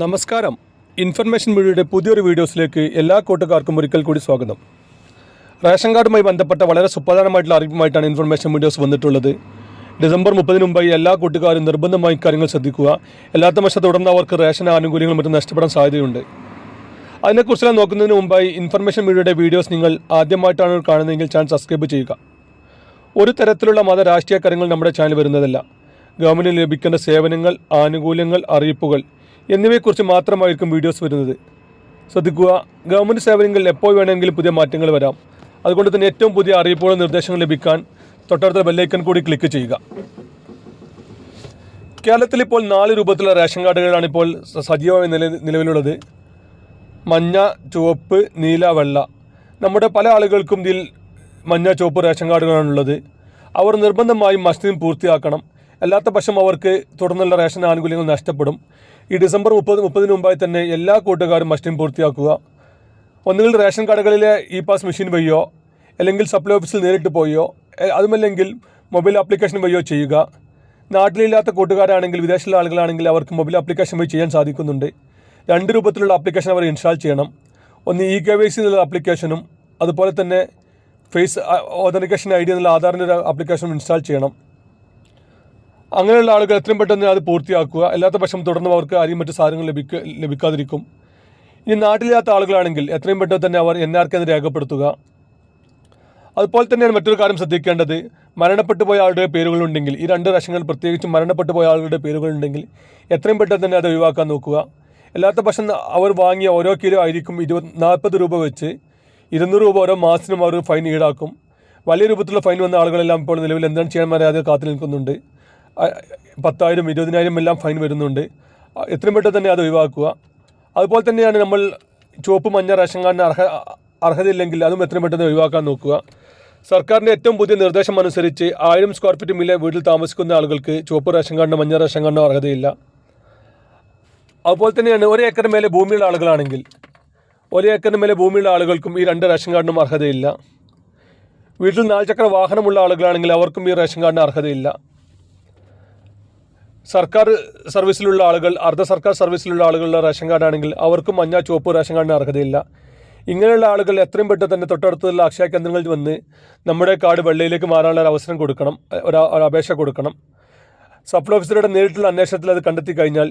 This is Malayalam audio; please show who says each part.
Speaker 1: നമസ്കാരം. ഇൻഫർമേഷൻ മീഡിയയുടെ പുതിയൊരു വീഡിയോസിലേക്ക് എല്ലാ കൂട്ടുകാർക്കും ഒരിക്കൽ കൂടി സ്വാഗതം. റേഷൻ കാർഡുമായി ബന്ധപ്പെട്ട വളരെ സുപ്രധാനമായിട്ടുള്ള അറിയിപ്പുമായിട്ടാണ് ഇൻഫർമേഷൻ വീഡിയോസ് വന്നിട്ടുള്ളത്. ഡിസംബർ മുപ്പതിന് മുമ്പായി എല്ലാ കൂട്ടുകാരും നിർബന്ധമായി കാര്യങ്ങൾ ശ്രദ്ധിക്കുക. എല്ലാത്ത പക്ഷം തുടർന്ന് അവർക്ക് റേഷൻ ആനുകൂല്യങ്ങൾ മറ്റും നഷ്ടപ്പെടാൻ സാധ്യതയുണ്ട്. അതിനെക്കുറിച്ചെല്ലാം നോക്കുന്നതിന് മുമ്പായി ഇൻഫർമേഷൻ മീഡിയയുടെ വീഡിയോസ് നിങ്ങൾ ആദ്യമായിട്ടാണ് കാണുന്നതെങ്കിൽ ചാനൽ സബ്സ്ക്രൈബ് ചെയ്യുക. ഒരു തരത്തിലുള്ള മത രാഷ്ട്രീയ കാര്യങ്ങൾ നമ്മുടെ ചാനൽ വരുന്നതല്ല. ഗവൺമെന്റ് ലഭിക്കേണ്ട സേവനങ്ങൾ ആനുകൂല്യങ്ങൾ അറിയിപ്പുകൾ എന്നിവയെക്കുറിച്ച് മാത്രമായിരിക്കും വീഡിയോസ് വരുന്നത്. ശ്രദ്ധിക്കുക ഗവൺമെന്റ് സേവനങ്ങളിൽ എപ്പോൾ വേണമെങ്കിലും പുതിയ മാറ്റങ്ങൾ വരാം. അതുകൊണ്ട് തന്നെ ഏറ്റവും പുതിയ അറിയിപ്പുകളും നിർദ്ദേശങ്ങൾ ലഭിക്കാൻ തൊട്ടടുത്ത ബെല്ലൈക്കൺ കൂടി ക്ലിക്ക് ചെയ്യുക. കേരളത്തിൽ ഇപ്പോൾ നാല് രൂപത്തിലുള്ള റേഷൻ കാർഡുകളാണ് ഇപ്പോൾ സജീവമായി നില നിലവിലുള്ളത്. മഞ്ഞ ചുവപ്പ് നീല വെള്ള. നമ്മുടെ പല ആളുകൾക്കും ഇതിൽ മഞ്ഞ ചുവപ്പ് റേഷൻ കാർഡുകളാണുള്ളത് അവർ നിർബന്ധമായും മസ്തിയും പൂർത്തിയാക്കണം. അല്ലാത്ത പക്ഷം അവർക്ക് തുടർന്നുള്ള റേഷൻ ആനുകൂല്യങ്ങൾ നഷ്ടപ്പെടും. ഈ ഡിസംബർ മുപ്പത് മുപ്പതിന് മുമ്പായി തന്നെ എല്ലാ കൂട്ടുകാരും മസ്തിയും പൂർത്തിയാക്കുക. ഒന്നുകിൽ റേഷൻ കടകളിലെ ഇ പാസ് മെഷീൻ വഴിയോ അല്ലെങ്കിൽ സപ്ലൈ ഓഫീസിൽ നേരിട്ട് പോയോ അതുമല്ലെങ്കിൽ മൊബൈൽ ആപ്ലിക്കേഷൻ വഴിയോ ചെയ്യുക. നാട്ടിലില്ലാത്ത കൂട്ടുകാരാണെങ്കിൽ വിദേശത്തുള്ള ആളുകളാണെങ്കിൽ അവർക്ക് മൊബൈൽ ആപ്ലിക്കേഷൻ വഴി ചെയ്യാൻ സാധിക്കുന്നുണ്ട്. രണ്ട് രൂപത്തിലുള്ള ആപ്ലിക്കേഷൻ അവർ ഇൻസ്റ്റാൾ ചെയ്യണം. ഒന്ന് ഇ കെ വൈ സി എന്നുള്ള ആപ്ലിക്കേഷനും അതുപോലെ തന്നെ ഫേസ് ഓതന്റിക്കേഷൻ ഐ ഡി എന്നുള്ള ആധാറിന്റെ ഒരു ആപ്ലിക്കേഷനും ഇൻസ്റ്റാൾ ചെയ്യണം. അങ്ങനെയുള്ള ആളുകൾ എത്രയും പെട്ടെന്ന് അത് പൂർത്തിയാക്കുക. അല്ലാത്ത പക്ഷം തുടർന്ന് അവർക്ക് ആരെയും മറ്റു സാധനങ്ങൾ ലഭിക്ക ലഭിക്കാതിരിക്കും. ഇനി നാട്ടിലില്ലാത്ത ആളുകളാണെങ്കിൽ എത്രയും പെട്ടെന്ന് തന്നെ അവർ എൻ ആർ കെ രേഖപ്പെടുത്തുക. അതുപോലെ തന്നെയാണ് മറ്റൊരു കാര്യം ശ്രദ്ധിക്കേണ്ടത്. മരണപ്പെട്ടു പോയ ആളുടെ പേരുകളുണ്ടെങ്കിൽ ഈ രണ്ട് റേഷനുകൾ പ്രത്യേകിച്ചും മരണപ്പെട്ടു പോയ ആളുകളുടെ പേരുകളുണ്ടെങ്കിൽ എത്രയും പെട്ടെന്ന് തന്നെ അത് ഒഴിവാക്കാൻ നോക്കുക. അല്ലാത്ത പക്ഷം അവർ വാങ്ങിയ ഓരോ കിലോ ആയിരിക്കും ഇരുപത് നാൽപ്പത് രൂപ വെച്ച് ഇരുന്നൂറ് രൂപ ഓരോ മാസത്തിനും അവർ ഫൈൻ ഈടാക്കും. വലിയ രൂപത്തിലുള്ള ഫൈൻ വന്ന ആളുകളെല്ലാം ഇപ്പോൾ നിലവിൽ എന്താണ് ചെയ്യാൻ പറയാതെ കാത്തു നിൽക്കുന്നുണ്ട്. പത്തായിരം ഇരുപതിനായിരം എല്ലാം ഫൈൻ വരുന്നുണ്ട്. എത്രയും പെട്ടെന്ന് തന്നെ അത് ഒഴിവാക്കുക. അതുപോലെ തന്നെയാണ് നമ്മൾ ചുവപ്പ് മഞ്ഞ റേഷൻ കാർഡിന് അർഹ അർഹതയില്ലെങ്കിൽ അതും എത്രയും പെട്ടെന്ന് ഒഴിവാക്കാൻ നോക്കുക. സർക്കാരിന്റെ ഏറ്റവും പുതിയ നിർദ്ദേശം അനുസരിച്ച് ആയിരം സ്ക്വയർ ഫീറ്റ് മില്ലെ വീട്ടിൽ താമസിക്കുന്ന ആളുകൾക്ക് ചുവപ്പ് റേഷൻ കാർഡിനോ മഞ്ഞ റേഷൻ കാർഡിനോ അർഹതയില്ല. അതുപോലെ തന്നെയാണ് ഒരു ഏക്കർ മേലെ ഭൂമിയുള്ള ആളുകളാണെങ്കിൽ ഒരു ഏക്കറിന് മേലെ ഭൂമിയുള്ള ആളുകൾക്കും ഈ രണ്ട് റേഷൻ കാർഡിനും അർഹതയില്ല. വീട്ടിൽ ചക്ര വാഹനമുള്ള ആളുകളാണെങ്കിൽ അവർക്കും ഈ റേഷൻ കാർഡിന് അർഹതയില്ല. സർക്കാർ സർവീസിലുള്ള ആളുകൾ അർദ്ധ സർക്കാർ സർവീസിലുള്ള ആളുകളുടെ റേഷൻ കാർഡാണെങ്കിൽ അവർക്കും മഞ്ഞ ചുവപ്പ് റേഷൻ കാർഡിന് അർഹതയില്ല. ഇങ്ങനെയുള്ള ആളുകൾ എത്രയും പെട്ടെന്ന് തന്നെ തൊട്ടടുത്തുള്ള അക്ഷയ കേന്ദ്രങ്ങളിൽ വന്ന് നമ്മുടെ കാർഡ് വെള്ളയിലേക്ക് മാറാനുള്ള ഒരു അവസരം കൊടുക്കണം ഒരു അപേക്ഷ കൊടുക്കണം. സപ്ലൈ ഓഫീസറുടെ നേരിട്ടുള്ള അന്വേഷണത്തിൽ അത് കണ്ടെത്തി കഴിഞ്ഞാൽ